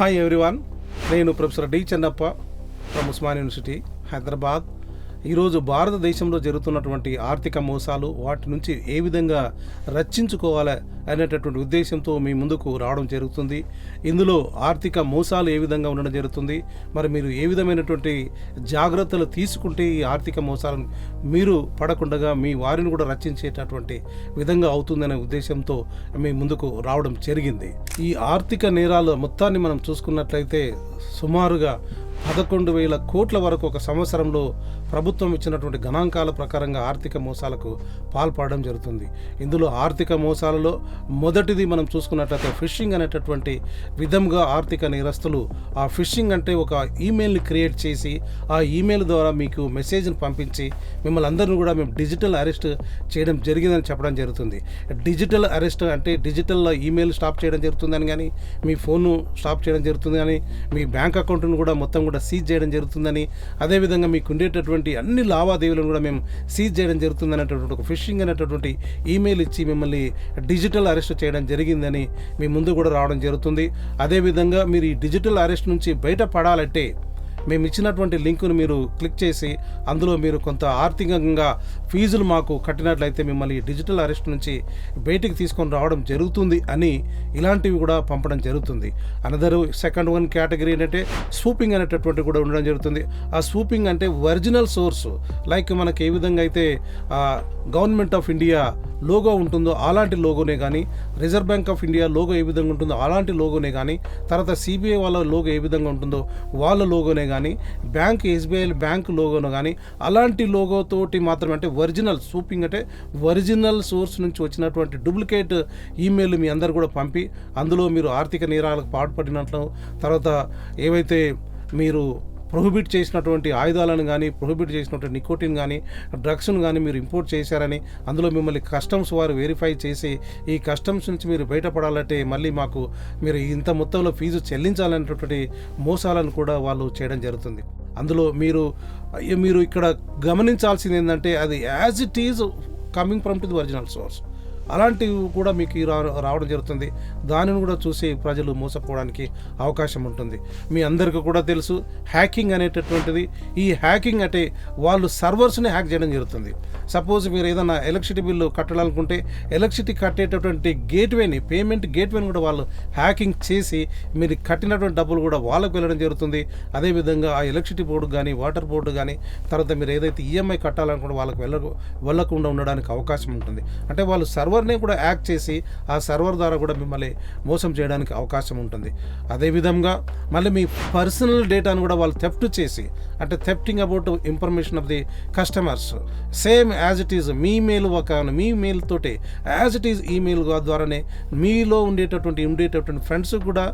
Hi everyone నేను professor D. Chennappa from Osman university Hyderabad ఈరోజు భారతదేశంలో జరుగుతున్నటువంటి ఆర్థిక మోసాలు వాటి నుంచి ఏ విధంగా రక్షించుకోవాలి అనేటటువంటి ఉద్దేశంతో మీ ముందుకు రావడం జరుగుతుంది. ఇందులో ఆర్థిక మోసాలు ఏ విధంగా ఉండడం జరుగుతుంది? మరి మీరు ఏ విధమైనటువంటి జాగ్రత్తలు తీసుకుంటే ఈ ఆర్థిక మోసాలను మీరు పడకుండా మీ వారిని కూడా రక్షించేటటువంటి విధంగా అవుతుందనే ఉద్దేశంతో మీ ముందుకు రావడం జరిగింది. ఈ ఆర్థిక నేరాలు మొత్తాన్ని మనం చూసుకున్నట్లయితే సుమారుగా పదకొండు వేల కోట్ల వరకు ఒక సంవత్సరంలో ప్రభుత్వం ఇచ్చినటువంటి గణాంకాల ప్రకారంగా ఆర్థిక మోసాలకు పాల్పడడం జరుగుతుంది. ఇందులో ఆర్థిక మోసాలలో మొదటిది మనం చూసుకున్నట్లయితే ఫిషింగ్ అనేటటువంటి విధంగా ఆర్థిక నేరస్తులు ఆ ఫిషింగ్ అంటే ఒక ఈమెయిల్ని క్రియేట్ చేసి ఆ ఈమెయిల్ ద్వారా మీకు మెసేజ్ని పంపించి మిమ్మల్ని అందరిని కూడా మేము డిజిటల్ అరెస్ట్ చేయడం జరిగిందని చెప్పడం జరుగుతుంది. డిజిటల్ అరెస్ట్ అంటే డిజిటల్ ఈమెయిల్ స్టాప్ చేయడం జరుగుతుందని కానీ మీ ఫోన్ను స్టాప్ చేయడం జరుగుతుంది కానీ మీ బ్యాంక్ అకౌంట్ను కూడా మొత్తం కూడా సీజ్ చేయడం జరుగుతుందని అదేవిధంగా మీకు ఉండేటటువంటి అన్ని లావాదేవీలను కూడా మేము సీజ్ చేయడం జరుగుతుంది అనేటటువంటి ఒక ఫిషింగ్ అనేటటువంటి ఈమెయిల్ ఇచ్చి మిమ్మల్ని డిజిటల్ అరెస్ట్ చేయడం జరిగిందని మీ ముందు కూడా రావడం జరుగుతుంది. అదేవిధంగా మీరు ఈ డిజిటల్ అరెస్ట్ నుంచి బయటపడాలంటే మేము ఇచ్చినటువంటి లింకును మీరు క్లిక్ చేసి అందులో మీరు కొంత ఆర్థికంగా ఫీజులు మాకు కట్టినట్లయితే మిమ్మల్ని డిజిటల్ అరెస్ట్ నుంచి బయటికి తీసుకొని రావడం జరుగుతుంది అని ఇలాంటివి కూడా పంపడం జరుగుతుంది. అనదర్ సెకండ్ వన్ కేటగిరీ ఏంటంటే స్వూపింగ్ అనేటటువంటి కూడా ఉండడం జరుగుతుంది. ఆ స్వూపింగ్ అంటే ఒరిజినల్ సోర్స్ లైక్ మనకి ఏ విధంగా అయితే గవర్నమెంట్ ఆఫ్ ఇండియా లోగో ఉంటుందో అలాంటి లోగోనే కానీ Reserve Bank of India logo ఏ విధంగా ఉంటుందో అలాంటి లోగోనే కానీ తర్వాత సిబిఐ వాళ్ళ లోగో ఏ విధంగా ఉంటుందో వాళ్ళ లోగోనే కానీ బ్యాంక్ ఎస్బీఐ బ్యాంక్ లోగోను కానీ అలాంటి లోగోతోటి మాత్రమే అంటే ఒరిజినల్ సూపింగ్ అంటే ఒరిజినల్ సోర్స్ నుంచి వచ్చినటువంటి డూప్లికేట్ ఈమెయిల్ మీ అందరు కూడా పంపి అందులో మీరు ఆర్థిక నేరాలకు పాటుపడినట్లు తర్వాత ఏవైతే మీరు ప్రొహిబిట్ చేసినటువంటి ఆయుధాలను కానీ ప్రొహిబిట్ చేసినటువంటి నికోటిన్ కానీ డ్రగ్స్ను కానీ మీరు ఇంపోర్ట్ చేశారని అందులో మిమ్మల్ని కస్టమ్స్ వారు వెరిఫై చేసి ఈ కస్టమ్స్ నుంచి మీరు బయటపడాలంటే మళ్ళీ మాకు మీరు ఇంత మొత్తంలో ఫీజు చెల్లించాలనేటటువంటి మోసాలను కూడా వాళ్ళు చేయడం జరుగుతుంది. అందులో మీరు మీరు ఇక్కడ గమనించాల్సింది ఏంటంటే అది as it is coming from to the original source. అలాంటివి కూడా మీకు రా- రావడం జరుగుతుంది. దానిని కూడా చూసి ప్రజలు మోసపోవడానికి అవకాశం ఉంటుంది. మీ అందరికీ కూడా తెలుసు హ్యాకింగ్ అనేటటువంటిది ఈ హ్యాకింగ్ అంటే వాళ్ళు సర్వర్స్ని హ్యాక్ చేయడం జరుగుతుంది. సపోజ్ మీరు ఏదైనా ఎలక్ట్రిసిటీ బిల్లు కట్టాలనుకుంటే ఎలక్ట్రిసిటీ కట్టేటటువంటి గేట్వేని పేమెంట్ గేట్వేని కూడా వాళ్ళు హ్యాకింగ్ చేసి మీరు కట్టినటువంటి డబ్బులు కూడా వాళ్ళకు వెళ్ళడం జరుగుతుంది. అదేవిధంగా ఆ ఎలక్ట్రిసిటీ బోర్డు కానీ వాటర్ బోర్డు కానీ తర్వాత మీరు ఏదైతే ఈఎంఐ కట్టాలనుకుంటే వాళ్ళకి వెళ్ళ వెళ్ళకుండా ఉండడానికి అవకాశం ఉంటుంది. అంటే వాళ్ళు సర్వర్ సర్వర్నే కూడా యాక్ట్ చేసి ఆ సర్వర్ ద్వారా కూడా మిమ్మల్ని మోసం చేయడానికి అవకాశం ఉంటుంది. అదేవిధంగా మళ్ళీ మీ పర్సనల్ డేటాను కూడా వాళ్ళు థెఫ్ట్ చేసి అంటే thefting about information of the customers same as it is me mail ఒక మీ మెయిల్ తోటి యాజ్ ఇట్ ఈజ్ ఈమెయిల్ ద్వారానే మీలో ఉండేటటువంటి ఉండేటటువంటి ఫ్రెండ్స్ కూడా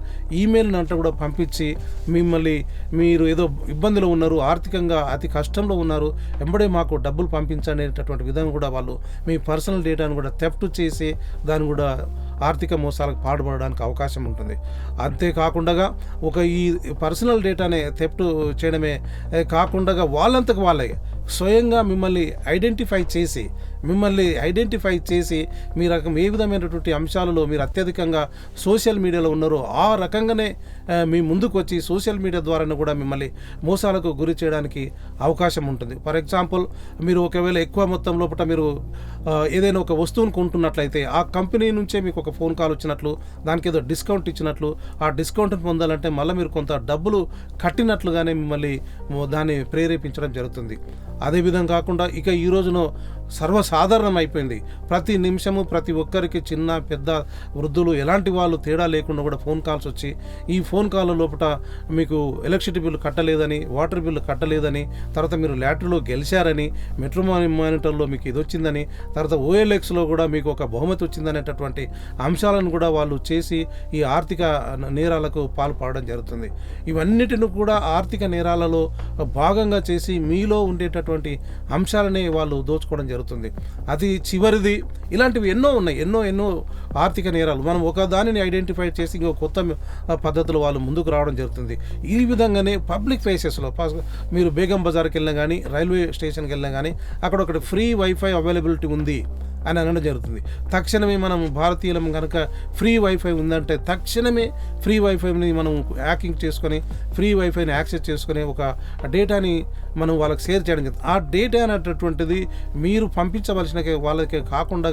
ఈమెయిల్ అంతా కూడా పంపించి మిమ్మల్ని మీరు ఏదో ఇబ్బందిలో ఉన్నారు ఆర్థికంగా అతి కష్టంలో ఉన్నారు వెంబడే మాకు డబ్బులు పంపించనేటటువంటి విధంగా కూడా వాళ్ళు మీ పర్సనల్ డేటాను కూడా థెఫ్ట్ చేసి దాన్ని కూడా ఆర్థిక మోసాలకు పాటుపడడానికి అవకాశం ఉంటుంది. అంతేకాకుండా ఒక ఈ పర్సనల్ డేటానే తెప్ట్ చేయడమే కాకుండా వాళ్ళంతకు వాళ్ళే. స్వయంగా మిమ్మల్ని ఐడెంటిఫై చేసి మిమ్మల్ని ఐడెంటిఫై చేసి మీ రకం ఏ విధమైనటువంటి అంశాలలో మీరు అత్యధికంగా సోషల్ మీడియాలో ఉన్నారో ఆ రకంగానే మీ ముందుకు వచ్చి సోషల్ మీడియా ద్వారా కూడా మిమ్మల్ని మోసాలకు గురి చేయడానికి అవకాశం ఉంటుంది. ఫర్ ఎగ్జాంపుల్ మీరు ఒకవేళ ఎక్కువ మొత్తం లోపల మీరు ఏదైనా ఒక వస్తువును కొంటున్నట్లయితే ఆ కంపెనీ నుంచే మీకు ఒక ఫోన్ కాల్ వచ్చినట్లు దానికి ఏదో డిస్కౌంట్ ఇచ్చినట్లు ఆ డిస్కౌంట్ని పొందాలంటే మళ్ళీ మీరు కొంత డబ్బులు కట్టినట్లుగానే మిమ్మల్ని దాన్ని ప్రేరేపించడం జరుగుతుంది. అదేవిధంగా కాకుండా ఇక ఈ రోజున సర్వసాధారణం అయిపోయింది ప్రతి నిమిషము ప్రతి ఒక్కరికి చిన్న పెద్ద వృద్ధులు ఎలాంటి వాళ్ళు తేడా లేకుండా కూడా ఫోన్ కాల్స్ వచ్చి ఈ ఫోన్ కాల్ లోపల మీకు ఎలక్ట్రిసిటీ బిల్లు కట్టలేదని వాటర్ బిల్లు కట్టలేదని తర్వాత మీరు ల్యాటర్లో గెలిచారని మెట్రో మానిటర్లో మీకు ఇది వచ్చిందని తర్వాత ఓఎల్ఎక్స్లో కూడా మీకు ఒక బహుమతి వచ్చిందనేటటువంటి అంశాలను కూడా వాళ్ళు చేసి ఈ ఆర్థిక నేరాలకు పాల్పడడం జరుగుతుంది. ఇవన్నిటిని కూడా ఆర్థిక నేరాలలో భాగంగా చేసి మీలో ఉండేటటువంటి అంశాలనే వాళ్ళు దోచుకోవడం జరుగుతుంది. జరుగుతుంది. అది చివరిది. ఇలాంటివి ఎన్నో ఉన్నాయి. ఎన్నో ఎన్నో ఆర్థిక నేరాలు. మనం ఒక దానిని ఐడెంటిఫై చేసి ఇంకో కొత్త పద్ధతులు వాళ్ళు ముందుకు రావడం జరుగుతుంది. ఈ విధంగానే పబ్లిక్ ప్లేసెస్లో మీరు బేగం బజార్కి వెళ్ళినా కానీ రైల్వే స్టేషన్కి వెళ్ళినా కానీ అక్కడ ఒకటి ఫ్రీ వైఫై అవైలబిలిటీ ఉంది. అని అనడం జరుగుతుంది. తక్షణమే మనం భారతీయులం కనుక ఫ్రీ వైఫై ఉందంటే తక్షణమే ఫ్రీ వైఫైని మనం హ్యాకింగ్ చేసుకొని ఫ్రీ వైఫైని యాక్సెస్ చేసుకొని ఒక డేటాని మనం వాళ్ళకి షేర్ చేయడం జరుగుతుంది. ఆ డేటా అనేటటువంటిది మీరు పంపించవలసిన వాళ్ళకి కాకుండా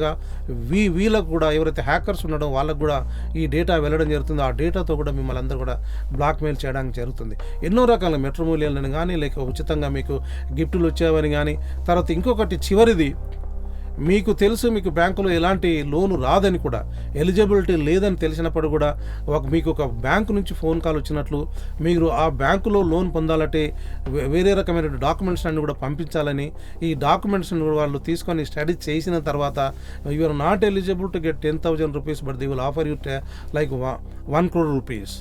వీ వీళ్ళకు కూడా ఎవరైతే హ్యాకర్స్ ఉండడం వాళ్ళకు కూడా ఈ డేటా వెళ్ళడం జరుగుతుంది. ఆ డేటాతో కూడా మిమ్మల్ని అందరూ కూడా బ్లాక్మెయిల్ చేయడానికి జరుగుతుంది. ఎన్నో రకాల మెట్రోమూల్యాలను కానీ లేక ఉచితంగా మీకు గిఫ్టులు వచ్చేవని కానీ తర్వాత ఇంకొకటి చివరిది మీకు తెలుసు మీకు బ్యాంకులో ఎలాంటి లోను రాదని కూడా ఎలిజిబిలిటీ లేదని తెలిసినప్పుడు కూడా ఒక మీకు ఒక బ్యాంకు నుంచి ఫోన్ కాల్ వచ్చినట్లు మీరు ఆ బ్యాంకులో లోన్ పొందాలంటే వే- వేరే రకమైన డాక్యుమెంట్స్ అన్ని కూడా పంపించాలని ఈ డాక్యుమెంట్స్ని వాళ్ళు తీసుకొని స్టడీ చేసిన తర్వాత you are not eligible to get ten thousand rupees but they will offer you like one crore rupees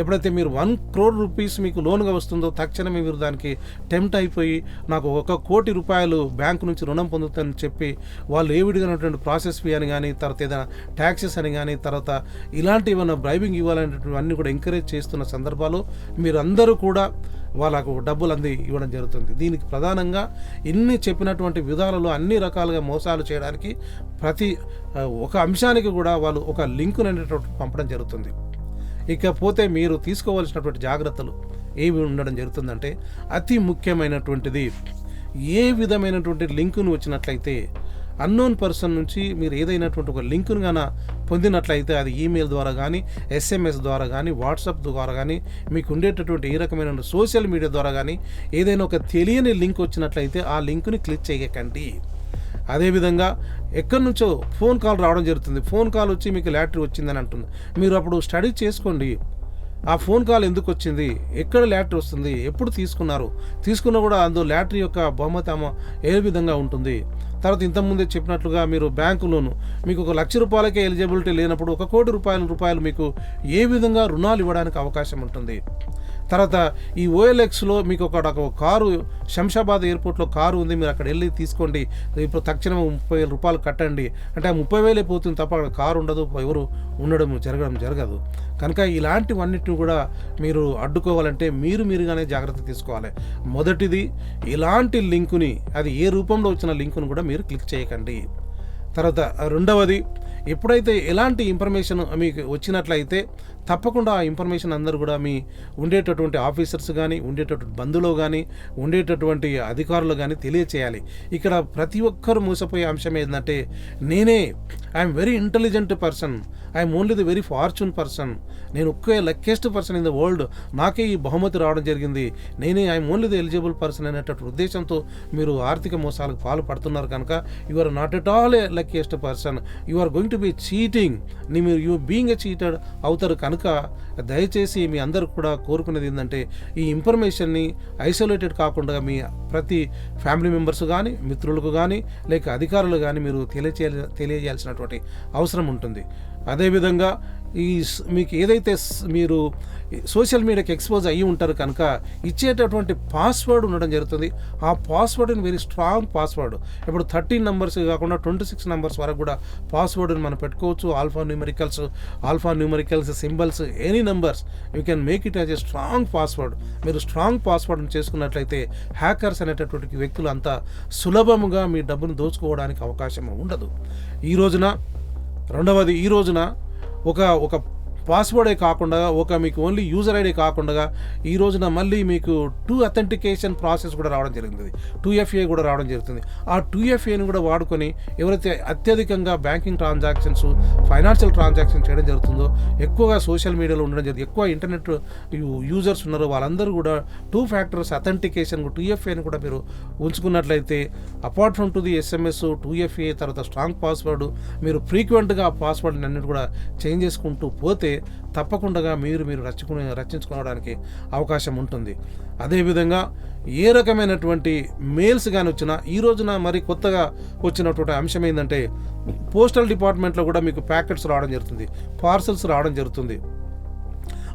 ఎప్పుడైతే మీరు వన్ క్రోర్ రూపీస్ మీకు లోన్గా వస్తుందో తక్షణమే మీరు దానికి టెంప్ట్ అయిపోయి నాకు ఒక కోటి రూపాయలు బ్యాంకు నుంచి రుణం పొందుతానని చెప్పి వాళ్ళు ఏ విడిగినటువంటి ప్రాసెస్ ఫీ అని కానీ తర్వాత ఏదైనా ట్యాక్సెస్ అని కానీ తర్వాత ఇలాంటి ఏమైనా బ్రైబింగ్ ఇవ్వాలనేటువంటి అన్ని కూడా ఎంకరేజ్ చేస్తున్న సందర్భాలు మీరు అందరూ కూడా వాళ్ళకు డబ్బులు అంది ఇవ్వడం జరుగుతుంది. దీనికి ప్రధానంగా ఇన్ని చెప్పినటువంటి విధాలలో అన్ని రకాలుగా మోసాలు చేయడానికి ప్రతి ఒక అంశానికి కూడా వాళ్ళు ఒక లింకును అనేటువంటి పంపడం జరుగుతుంది. ఇకపోతే మీరు తీసుకోవాల్సినటువంటి జాగ్రత్తలు ఏవి ఉండడం జరుగుతుందంటే అతి ముఖ్యమైనటువంటిది ఏ విధమైనటువంటి లింకును వచ్చినట్లయితే అన్నోన్ పర్సన్ నుంచి మీరు ఏదైనటువంటి ఒక లింకును గాన పొందినట్లయితే అది ఈమెయిల్ ద్వారా కానీ ఎస్ఎంఎస్ ద్వారా కానీ వాట్సాప్ ద్వారా కానీ మీకు ఉండేటటువంటి ఏ రకమైన సోషల్ మీడియా ద్వారా కానీ ఏదైనా ఒక తెలియని లింక్ వచ్చినట్లయితే ఆ లింకుని క్లిక్ చేయకండి. అదేవిధంగా ఎక్కడి నుంచో ఫోన్ కాల్ రావడం జరుగుతుంది. ఫోన్ కాల్ వచ్చి మీకు లాటరీ వచ్చిందని అంటుంది. మీరు అప్పుడు స్టడీ చేసుకోండి. ఆ ఫోన్ కాల్ ఎందుకు వచ్చింది? ఎక్కడ లాటరీ వస్తుంది? ఎప్పుడు తీసుకున్నారు? తీసుకున్నా కూడా అందులో లాటరీ యొక్క బహుమతి ఏ విధంగా ఉంటుంది? తర్వాత ఇంతకుముందే చెప్పినట్లుగా మీరు బ్యాంకు లోను మీకు ఒక లక్ష రూపాయలకే ఎలిజిబిలిటీ లేనప్పుడు ఒక కోటి రూపాయల రూపాయలు మీకు ఏ విధంగా రుణాలు ఇవ్వడానికి అవకాశం ఉంటుంది? తర్వాత ఈ ఓఎల్ఎక్స్లో మీకు ఒక కారు శంషాబాద్ ఎయిర్పోర్ట్లో కారు ఉంది మీరు అక్కడ వెళ్ళి తీసుకోండి. ఇప్పుడు తక్షణం ముప్పై వేల రూపాయలు కట్టండి. అంటే ఆ ముప్పై వేలే పోతుంది తప్ప అక్కడ కారు ఉండదు ఎవరు ఉండడం జరగడం జరగదు. కనుక ఇలాంటివన్నిటిని కూడా మీరు అడ్డుకోవాలంటే మీరు మీరుగానే జాగ్రత్త తీసుకోవాలి. మొదటిది ఇలాంటి లింకుని అది ఏ రూపంలో వచ్చిన లింకును కూడా మీరు క్లిక్ చేయకండి. తర్వాత రెండవది ఎప్పుడైతే ఎలాంటి ఇన్ఫర్మేషన్ మీకు వచ్చినట్లయితే తప్పకుండా ఆ ఇన్ఫర్మేషన్ అందరూ కూడా మీ ఉండేటటువంటి ఆఫీసర్స్ కానీ ఉండేటటువంటి బంధువులు కానీ ఉండేటటువంటి అధికారులు కానీ తెలియచేయాలి. ఇక్కడ ప్రతి ఒక్కరు మూసపోయే అంశం ఏంటంటే నేనే I'm very intelligent person I'm only the very fortune person నేను ఒకే luckiest person in the world నాకే ఈ బహుమతి రావడం జరిగింది. నేనే I'm only the eligible person అనేటటువంటి ఉద్దేశంతో మీరు ఆర్థిక మోసాలకు పాల్పడుతున్నారు కనుక you are not at all a luckiest person you are going to be cheating నీ మీరు యూ బీయింగ్ ఎ చీటెడ్ అవుతారు కనుక దయచేసి మీ అందరు కూడా కోరుకునేది ఏంటంటే ఈ ఇన్ఫర్మేషన్ని ఐసోలేటెడ్ కాకుండా మీ ప్రతి ఫ్యామిలీ మెంబర్స్ కానీ మిత్రులకు కానీ లేక అధికారులు కానీ మీరు తెలియచేయ తెలియజేయాల్సినటువంటి అవసరం ఉంటుంది. అదేవిధంగా ఈ మీకు ఏదైతే మీరు సోషల్ మీడియాకి ఎక్స్పోజ్ అయ్యి ఉంటారు కనుక ఇచ్చేటటువంటి పాస్వర్డ్ ఉండడం జరుగుతుంది. ఆ పాస్వర్డ్ని వెరీ స్ట్రాంగ్ పాస్వర్డ్. ఇప్పుడు థర్టీన్ నెంబర్స్ కాకుండా ట్వంటీ సిక్స్ నెంబర్స్ వరకు కూడా పాస్వర్డ్ని మనం పెట్టుకోవచ్చు. Alpha numericals alpha numericals symbols any numbers. You can make it as a strong password. మీరు స్ట్రాంగ్ పాస్వర్డ్ని చేసుకున్నట్లయితే హ్యాకర్స్ అనేటటువంటి వ్యక్తులు అంత సులభముగా మీ డబ్బును దోచుకోవడానికి అవకాశం ఉండదు. ఈ రోజున రెండవది ఈ రోజున ఒక ఒక పాస్వర్డే కాకుండా ఒక మీకు ఓన్లీ యూజర్ ఐడి కాకుండా ఈ రోజున మళ్ళీ మీకు టూ అథెంటికేషన్ ప్రాసెస్ కూడా రావడం జరిగింది. టూ ఎఫ్ఏ కూడా రావడం జరుగుతుంది. ఆ టూ ఎఫ్ఏని కూడా వాడుకొని ఎవరైతే అత్యధికంగా బ్యాంకింగ్ ట్రాన్సాక్షన్స్ ఫైనాన్షియల్ ట్రాన్సాక్షన్ చేయడం జరుగుతుందో ఎక్కువగా సోషల్ మీడియాలో ఉండడం జరుగుతుంది ఎక్కువ ఇంటర్నెట్ యూజర్స్ ఉన్నారో. వాళ్ళందరూ కూడా టూ ఫ్యాక్టర్స్ అథెంటికేషన్ టూ ఎఫ్ఏని కూడా మీరు ఉంచుకున్నట్లయితే apart from to the SMS two FA తర్వాత స్ట్రాంగ్ పాస్వర్డ్ మీరు ఫ్రీక్వెంట్గా ఆ పాస్వర్డ్ని అన్నిటి కూడా చేంజ్ చేసుకుంటూ పోతే తప్పకుండా మీరు మీరు రచ్చుకునే రచించుకోవడానికి అవకాశం ఉంటుంది. అదేవిధంగా ఏ రకమైనటువంటి మెయిల్స్ కానీ వచ్చినా ఈ రోజున మరి కొత్తగా వచ్చినటువంటి అంశం ఏంటంటే పోస్టల్ డిపార్ట్మెంట్లో కూడా మీకు ప్యాకెట్స్ రావడం జరుగుతుంది పార్సల్స్ రావడం జరుగుతుంది.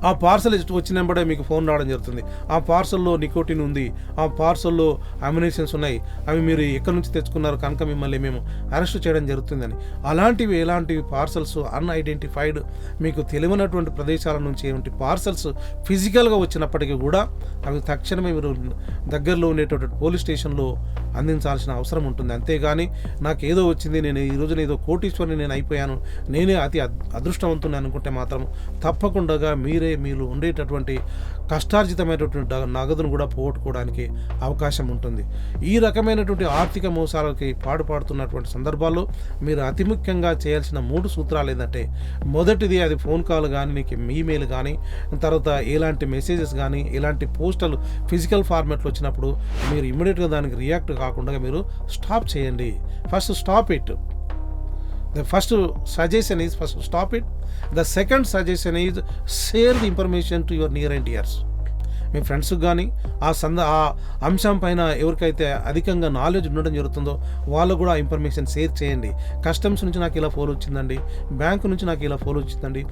ఆ పార్సల్ వచ్చినప్పుడే మీకు ఫోన్ రావడం జరుగుతుంది. ఆ పార్సల్లో నికోటిన్ ఉంది. ఆ పార్సల్లో అమ్యునేషన్స్ ఉన్నాయి. అవి మీరు ఎక్కడి నుంచి తెచ్చుకున్నారు కనుక మిమ్మల్ని మేము అరెస్ట్ చేయడం జరుగుతుందని. అలాంటివి ఎలాంటివి పార్సల్స్ అన్ఐడెంటిఫైడ్ మీకు తెలియనటువంటి ప్రదేశాల నుంచి ఏమిటి పార్సల్స్ ఫిజికల్గా వచ్చినప్పటికీ కూడా అవి తక్షణమే మీరు దగ్గరలో ఉండేటటువంటి పోలీస్ స్టేషన్లో అందించాల్సిన అవసరం ఉంటుంది. అంతేగాని నాకు ఏదో వచ్చింది నేను ఈ రోజున ఏదో కోటీశ్వరిని నేను అయిపోయాను. నేనే అతి అదృష్టవంతుని అనుకుంటే మాత్రం తప్పకుండా మీరే మీరు ఉండేటటువంటి కష్టార్జితమైనటువంటి నగదును కూడా పోగొట్టుకోవడానికి అవకాశం ఉంటుంది. ఈ రకమైనటువంటి ఆర్థిక మోసాలకి పాడుపడుతున్నటువంటి సందర్భాల్లో మీరు అతి ముఖ్యంగా చేయాల్సిన మూడు సూత్రాలు ఏంటంటే మొదటిది అది ఫోన్ కాల్ కానీ మీకు ఈమెయిల్ కానీ తర్వాత ఎలాంటి మెసేజెస్ కానీ ఎలాంటి పోస్టల్ ఫిజికల్ ఫార్మాట్లో వచ్చినప్పుడు మీరు ఇమ్మీడియట్గా దానికి రియాక్ట్ కాకుండా మీరు స్టాప్ చేయండి. First stop it. The first suggestion is first stop it. The second suggestion is share the information to your near and dears మీ ఫ్రెండ్స్కి కానీ ఆ సంద ఆ అంశం పైన ఎవరికైతే అధికంగా నాలెడ్జ్ ఉండడం జరుగుతుందో వాళ్ళు కూడా ఇన్ఫర్మేషన్ షేర్ చేయండి. కస్టమ్స్ నుంచి నాకు ఇలా ఫోన్ వచ్చిందండి. బ్యాంకు నుంచి నాకు ఇలా ఫోన్ వచ్చిందండి.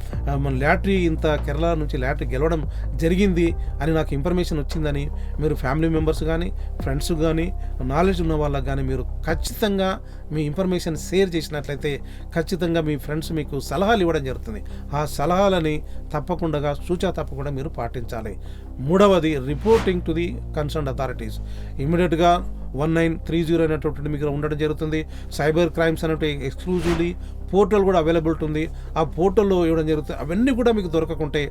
మన లాటరీ ఇంత కేరళ నుంచి లాటరీ గెలవడం జరిగింది అని నాకు ఇన్ఫర్మేషన్ వచ్చిందని మీరు ఫ్యామిలీ మెంబర్స్ కానీ ఫ్రెండ్స్ కానీ నాలెడ్జ్ ఉన్న వాళ్ళకి కానీ మీరు ఖచ్చితంగా మీ ఇన్ఫర్మేషన్ షేర్ చేసినట్లయితే ఖచ్చితంగా మీ ఫ్రెండ్స్ మీకు సలహాలు ఇవ్వడం జరుగుతుంది. ఆ సలహాలని తప్పకుండా సూచా తప్పకుండా మీరు పాటించాలి. మూడవది reporting to the concern authorities ఇమీడియట్గా వన్ నైన్ త్రీ జీరో అనేటటువంటి మీకు ఉండడం జరుగుతుంది. సైబర్ క్రైమ్స్ అనేటువంటి ఎక్స్క్లూజివ్లీ పోర్టల్ కూడా అవైలబుల్ ఉంది. ఆ పోర్టల్లో ఇవ్వడం జరుగుతుంది. అవన్నీ కూడా మీకు దొరకకుంటే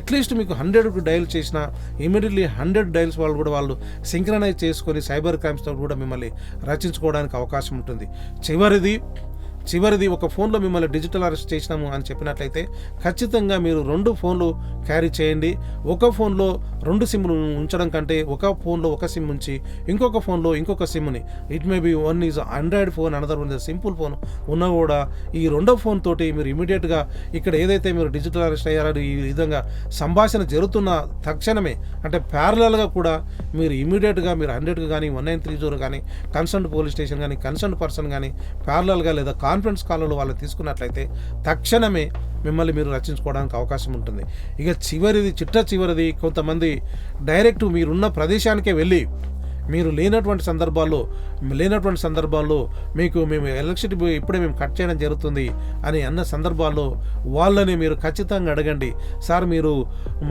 అట్లీస్ట్ మీకు హండ్రెడ్ డైల్ చేసిన ఇమీడియట్లీ హండ్రెడ్ డైల్స్ వాళ్ళు కూడా వాళ్ళు సింక్రనైజ్ చేసుకొని సైబర్ క్రైమ్స్తో కూడా మిమ్మల్ని రచించుకోవడానికి అవకాశం ఉంటుంది. చివరిది చివరిది ఒక ఫోన్లో మిమ్మల్ని డిజిటల్ అరెస్ట్ చేసినాము అని చెప్పినట్లయితే ఖచ్చితంగా మీరు రెండు ఫోన్లు క్యారీ చేయండి. ఒక ఫోన్లో రెండు సిమ్లు ఉంచడం కంటే ఒక ఫోన్లో ఒక సిమ్ ఉంచి ఇంకొక ఫోన్లో ఇంకొక సిమ్ని. It may be one is android phone another one simple phone ఉన్నా కూడా ఈ రెండో ఫోన్ తోటి మీరు ఇమీడియట్గా ఇక్కడ ఏదైతే మీరు డిజిటల్ అరెస్ట్ అయ్యారో ఈ విధంగా సంభాషణ జరుగుతున్న తక్షణమే అంటే ప్యారలల్గా కూడా మీరు ఇమీడియట్గా మీరు హండ్రెడ్గా కానీ వన్ నైన్ త్రీ జీరో కానీ కన్సర్న్ పోలీస్ స్టేషన్ కానీ కన్సర్న్ పర్సన్ కానీ ప్యారలల్గా లేదా కాన్ఫరెన్స్ కాల్లో వాళ్ళు తీసుకున్నట్లయితే తక్షణమే మిమ్మల్ని మీరు రచించుకోవడానికి అవకాశం ఉంటుంది. ఇక చివరిది చిట్ట చివరిది కొంతమంది డైరెక్ట్ మీరున్న ప్రదేశానికే వెళ్ళి మీరు లేనటువంటి సందర్భాల్లో లేనటువంటి సందర్భాల్లో మీకు మేము ఎలక్ట్రిసిటీ బిల్ ఇప్పుడే మేము కట్ చేయడం జరుగుతుంది అని అన్న సందర్భాల్లో వాళ్ళని మీరు ఖచ్చితంగా అడగండి. సార్ మీరు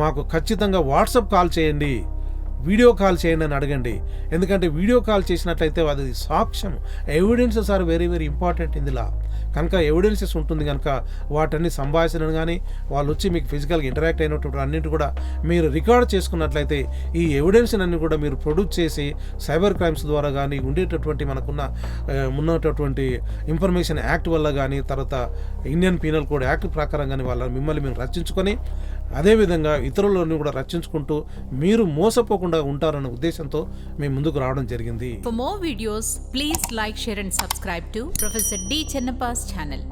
మాకు ఖచ్చితంగా వాట్సాప్ కాల్ చేయండి. వీడియో కాల్ చేయండి అని అడగండి. ఎందుకంటే వీడియో కాల్ చేసినట్లయితే అది సాక్ష్యం evidences are very very important ఇందులో కనుక ఎవిడెన్సెస్ ఉంటుంది కనుక వాటన్ని సంభాషణను కానీ వాళ్ళు వచ్చి మీకు ఫిజికల్గా ఇంటరాక్ట్ అయినటువంటి అన్నింటి కూడా మీరు రికార్డ్ చేసుకున్నట్లయితే ఈ ఎవిడెన్స్ అన్ని కూడా మీరు ప్రొడ్యూస్ చేసి సైబర్ క్రైమ్స్ ద్వారా కానీ ఉండేటటువంటి మనకున్న ఉన్నటువంటి ఇన్ఫర్మేషన్ యాక్ట్ వల్ల కానీ తర్వాత ఇండియన్ పీనల్ కోడ్ యాక్ట్ ప్రకారం కానీ వాళ్ళ మిమ్మల్ని మేము రచించుకొని అదేవిధంగా ఇతరులను కూడా రక్షించుకుంటూ మీరు మోసపోకుండా ఉంటారన్న ఉద్దేశంతో మేము ముందుకు రావడం జరిగింది. For more videos please like share and subscribe to professor D Chennappa's channel